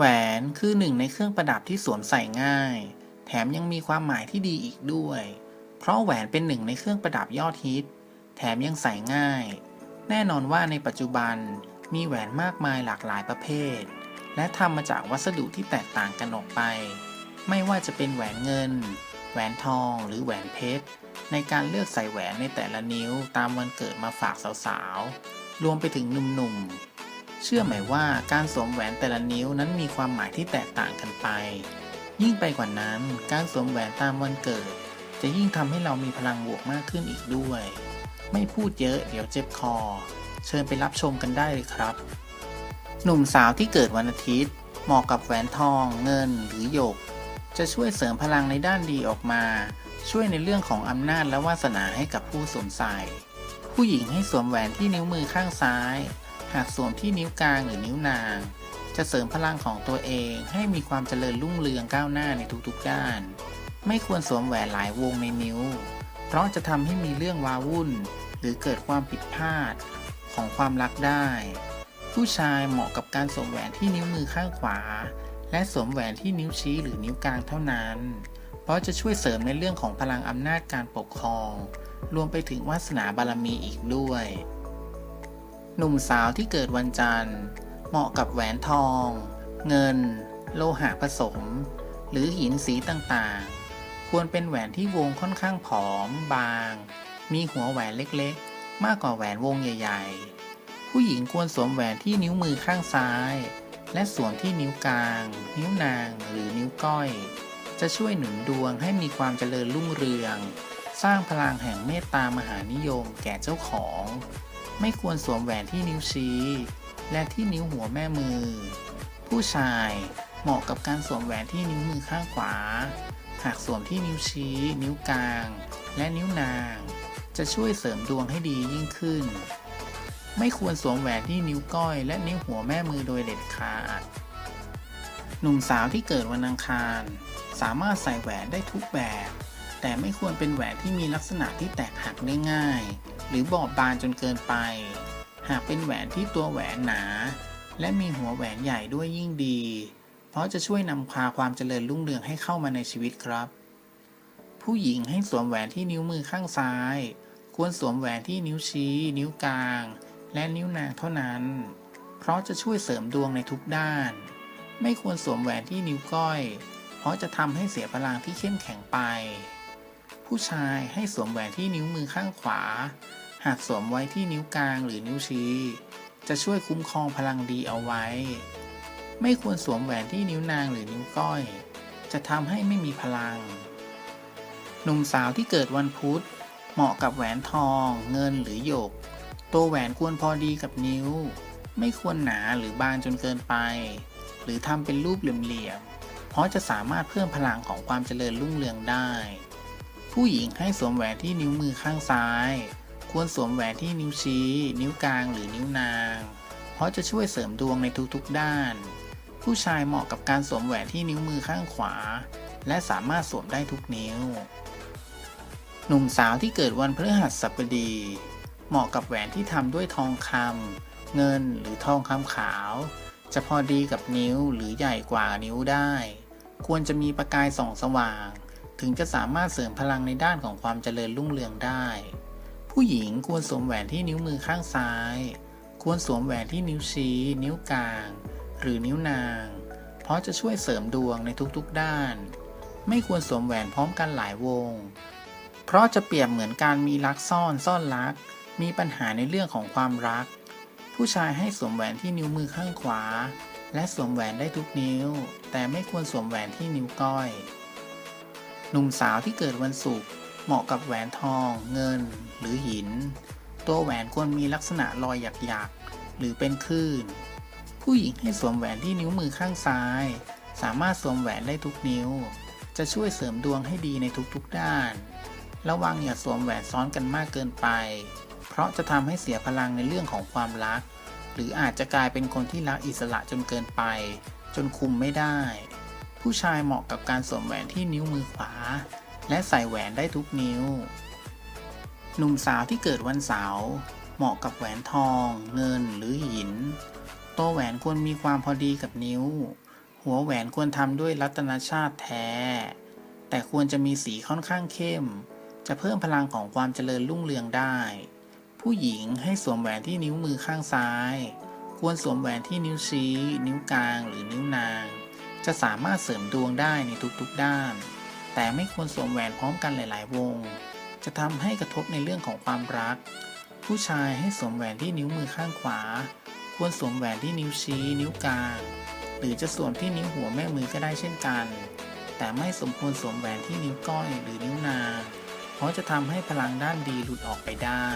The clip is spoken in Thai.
แหวนคือหนึ่งในเครื่องประดับที่สวมใส่ง่าย แถมยังมีความหมายที่ดีอีกด้วย เพราะแหวนเป็นหนึ่งในเครื่องประดับยอดฮิต แถมยังใส่ง่าย แน่นอนว่าในปัจจุบันมีแหวนมากมายหลากหลายประเภท และทำมาจากวัสดุที่แตกต่างกันออกไป ไม่ว่าจะเป็นแหวนเงิน แหวนทองหรือแหวนเพชร ในการเลือกใส่แหวนในแต่ละนิ้วตามวันเกิดมาฝากสาวๆ รวมไปถึงหนุ่มๆ เชื่อไหมว่าการสวมแหวนแต่ละนิ้วนั้นมีความหมายที่แตกต่างกันไป ยิ่งไปกว่านั้นการสวมแหวนตามวันเกิด จะยิ่งทำให้เรามีพลังบวกมากขึ้นอีกด้วย ไม่พูดเยอะเดี๋ยวเจ็บคอ เชิญไปรับชมกันได้เลยครับ หนุ่มสาวที่เกิดวันอาทิตย์ เหมาะกับแหวนทอง เงินหรือหยก จะช่วยเสริมพลังในด้านดีออกมา ช่วยในเรื่องของอำนาจและวาสนาให้กับผู้สวมใส่ ผู้หญิงให้สวมแหวนที่นิ้วมือข้างซ้าย หากสวมที่นิ้วกลางหรือนิ้วนาง จะเสริมพลังของตัวเองให้มีความเจริญรุ่งเรืองก้าวหน้าในทุกๆด้าน ไม่ควรสวมแหวนหลายวงในนิ้ว เพราะจะทำให้มีเรื่องว้าวุ่น หรือเกิดความผิดพลาดของความรักได้ ผู้ชายเหมาะกับการสวมแหวนที่นิ้วมือข้างขวา และสวมแหวนที่นิ้วชี้หรือนิ้วกลางเท่านั้น เพราะจะช่วยเสริมในเรื่องของพลังอำนาจการปกครอง รวมไปถึงวาสนาบารมีอีกด้วย หนุ่มสาวที่เกิดวันจันทร์ เหมาะกับแหวนทอง เงิน โลหะผสม หรือหินสีต่างๆ ควรเป็นแหวนที่วงค่อนข้างผอม บาง มีหัวแหวนเล็กๆ มากกว่าแหวนวงใหญ่ ๆ ผู้หญิงควรสวมแหวนที่นิ้วมือข้างซ้าย และสวมที่นิ้วกลาง นิ้วนางหรือนิ้วก้อย จะช่วยหนุนดวงให้มีความเจริญรุ่งเรือง สร้างพลังแห่งเมตตามหานิยมแก่เจ้าของ ไม่ควรสวมแหวนที่นิ้วชี้ และที่นิ้วหัวแม่มือ ผู้ชายเหมาะกับการสวมแหวนที่นิ้วมือข้างขวา หากสวมที่นิ้วชี้ นิ้วกลาง และนิ้วนาง จะช่วยเสริมดวงให้ดียิ่งขึ้น ไม่ควรสวมแหวนที่นิ้วก้อย และนิ้วหัวแม่มือโดยเด็ดขาด หนุ่มสาวที่เกิดวันอังคาร สามารถใส่แหวนได้ทุกแบบ แต่ไม่ควรเป็นแหวนที่มีลักษณะที่แตกหักได้ง่าย หรือบอบบางจนเกินไป หากเป็นแหวนที่ตัวแหวนหนา และมีหัวแหวนใหญ่ด้วยยิ่งดี เพราะจะช่วยนำพาความเจริญรุ่งเรืองให้เข้ามาในชีวิตครับ ผู้หญิงให้สวมแหวนที่นิ้วมือข้างซ้าย ควรสวมแหวนที่นิ้วชี้ นิ้วกลาง และนิ้วนางเท่านั้น เพราะจะช่วยเสริมดวงในทุกด้าน ไม่ควรสวมแหวนที่นิ้วก้อย เพราะจะทำให้เสียพลังที่เข้มแข็งไป ผู้ชายให้สวมแหวนที่นิ้วมือข้างขวา หากสวมไว้ที่นิ้วกลางหรือนิ้วชี้ จะช่วยคุ้มครองพลังดีเอาไว้ ไม่ควรสวมแหวนที่นิ้วนางหรือนิ้วก้อย จะทำให้ไม่มีพลัง หนุ่มสาวที่เกิดวันพุธ เหมาะกับแหวนทอง เงินหรือหยก ตัวแหวนควรพอดีกับนิ้ว ไม่ควรหนาหรือบางจนเกินไป หรือทำเป็นรูปเหลี่ยมๆเพราะจะสามารถเพิ่มพลังของความเจริญรุ่งเรืองได้ ผู้หญิงให้สวมแหวนที่นิ้วมือข้างซ้าย ควรสวมแหวนที่นิ้วชี้ นิ้วกลางหรือนิ้วนาง เพราะจะช่วยเสริมดวงในทุกๆด้าน ผู้ชายเหมาะกับการสวมแหวนที่นิ้วมือข้างขวา และสามารถสวมได้ทุกนิ้ว หนุ่มสาวที่เกิดวันพฤหัสบดี เหมาะกับแหวนที่ทำด้วยทองคำเงินหรือทองคำขาว จะพอดีกับนิ้วหรือใหญ่กว่านิ้วได้ ควรจะมีประกายส่องสว่าง ถึงจะสามารถเสริมพลังในด้านของความเจริญรุ่งเรืองได้ ผู้หญิงควรสวมแหวนที่นิ้วมือข้างซ้าย ควรสวมแหวนที่นิ้วชี้ นิ้วกลาง หรือนิ้วนาง เพราะจะช่วยเสริมดวงในทุกๆด้าน ไม่ควรสวมแหวนพร้อมกันหลายวง เพราะจะเปรียบเหมือนการมีรักซ่อนซ่อนรัก มีปัญหาในเรื่องของความรัก ผู้ชายให้สวมแหวนที่นิ้วมือข้างขวา และสวมแหวนได้ทุกนิ้ว แต่ไม่ควรสวมแหวนที่นิ้วก้อย หนุ่มสาวที่เกิดวันศุกร์เหมาะกับแหวนทอง เงิน หรือหิน ตัวแหวนควรมีลักษณะรอยหยักๆ หรือเป็นคลื่น ผู้หญิงให้สวมแหวนที่นิ้วมือข้างซ้าย สามารถสวมแหวนได้ทุกนิ้ว จะช่วยเสริมดวงให้ดีในทุกๆด้าน ระวังอย่าสวมแหวนซ้อนกันมากเกินไป เพราะจะทำให้เสียพลังในเรื่องของความรัก หรืออาจจะกลายเป็นคนที่รักอิสระจนเกินไป จนคุมไม่ได้ ผู้ชายเหมาะกับการสวมแหวนที่นิ้วมือขวา และใส่แหวนได้ทุกนิ้ว หนุ่มสาวที่เกิดวันเสาร์เหมาะกับแหวนทอง เงินหรือหิน ตัวแหวนควรมีความพอดีกับนิ้ว หัวแหวนควรทำด้วยรัตนชาติแท้ แต่ควรจะมีสีค่อนข้างเข้ม จะเพิ่มพลังของความเจริญรุ่งเรืองได้ ผู้หญิงให้สวมแหวนที่นิ้วมือข้างซ้าย ควรสวมแหวนที่นิ้วชี้ นิ้วกลาง หรือนิ้วนาง จะสามารถเสริมดวงได้ในทุกๆด้าน แต่ไม่ควรสวมแหวนพร้อมกันหลาย ๆ วง จะทำให้กระทบในเรื่องของความรัก ผู้ชายให้สวมแหวนที่นิ้วมือข้างขวา ควรสวมแหวนที่นิ้วชี้ นิ้วกลางหรือจะสวมที่นิ้วหัวแม่มือก็ได้เช่นกัน แต่ไม่สมควรสวมแหวนที่นิ้วก้อยหรือนิ้วนาง เพราะจะทำให้พลังด้านดีหลุดออกไปได้